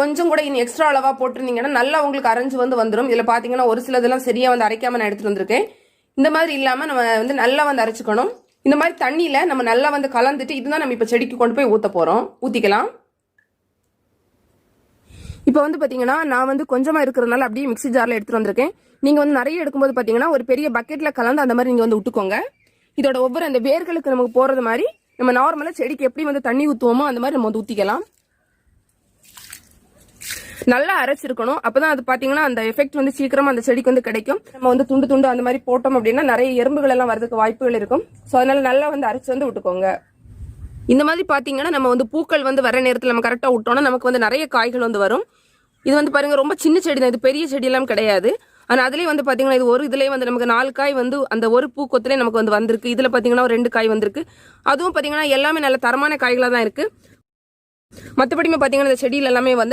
கொஞ்சம் கூட இன்னும் எக்ஸ்ட்ரா அளவா போட்டிருந்தீங்கன்னா நல்லா உங்களுக்கு அரைஞ்சு வந்து வந்துடும் இதுல பாத்தீங்கன்னா ஒரு சிலதெல்லாம் சரியா வந்து அரைக்காம நான் எடுத்துட்டு வந்திருக்கேன். இந்த மாதிரி இல்லாம நம்ம வந்து நல்லா வந்து அரைச்சுக்கணும். இந்த மாதிரி தண்ணியில் நம்ம நல்லா வந்து கலந்துட்டு இதுதான் நம்ம இப்போ செடிக்கு கொண்டு போய் ஊத்த போறோம். ஊத்திக்கலாம். இப்போ வந்து பாத்தீங்கன்னா நான் வந்து கொஞ்சமா இருக்கிறதுனால அப்படியே மிக்ஸி ஜார்ல எடுத்துட்டு வந்திருக்கேன். நீங்க வந்து நிறைய எடுக்கும்போது பாத்தீங்கன்னா ஒரு பெரிய பக்கெட்ல கலந்து அந்த மாதிரி நீங்க வந்து விட்டுக்கோங்க. இதோட ஒவ்வொரு அந்த வேர்களுக்கு நமக்கு போறது மாதிரி நம்ம நார்மலா செடிக்கு எப்படி வந்து தண்ணி ஊத்துவோமோ அந்த மாதிரி நம்ம வந்து ஊத்திக்கலாம். நல்லா அரைச்சிருக்கணும். அப்பதான் அது பாத்தீங்கன்னா அந்த எஃபெக்ட் வந்து சீக்கிரமா அந்த செடிக்கு வந்து கிடைக்கும். நம்ம வந்து துண்டு துண்டு அந்த மாதிரி போட்டோம் அப்படின்னா நிறைய எறும்புகள் எல்லாம் வரதுக்கு வாய்ப்புகள் இருக்கும். ஸோ அதனால நல்லா வந்து அரைச்சு வந்து விட்டுக்கோங்க. இந்த மாதிரி பாத்தீங்கன்னா நம்ம வந்து பூக்கள் வந்து வர நேரத்தில் நம்ம கரெக்டாக விட்டோம்னா நமக்கு வந்து நிறைய காய்கள் வந்து வரும். இது வந்து பாருங்க ரொம்ப சின்ன செடி தான். இது பெரிய செடியெல்லாம் கிடையாது. ஆனால் அதுலேயே வந்து பார்த்தீங்கன்னா இது ஒரு இதுலேயே வந்து நமக்கு நாலு காய் வந்து அந்த ஒரு பூக்கொத்துலேயே நமக்கு வந்து வந்திருக்கு. இதில் பார்த்தீங்கன்னா ஒரு ரெண்டு காய் வந்திருக்கு. அதுவும் பார்த்தீங்கன்னா எல்லாமே நல்ல தரமான காய்களாக தான் இருக்குது மற்றபடியுமே பார்த்தீங்கன்னா இந்த செடியில எல்லாமே வந்து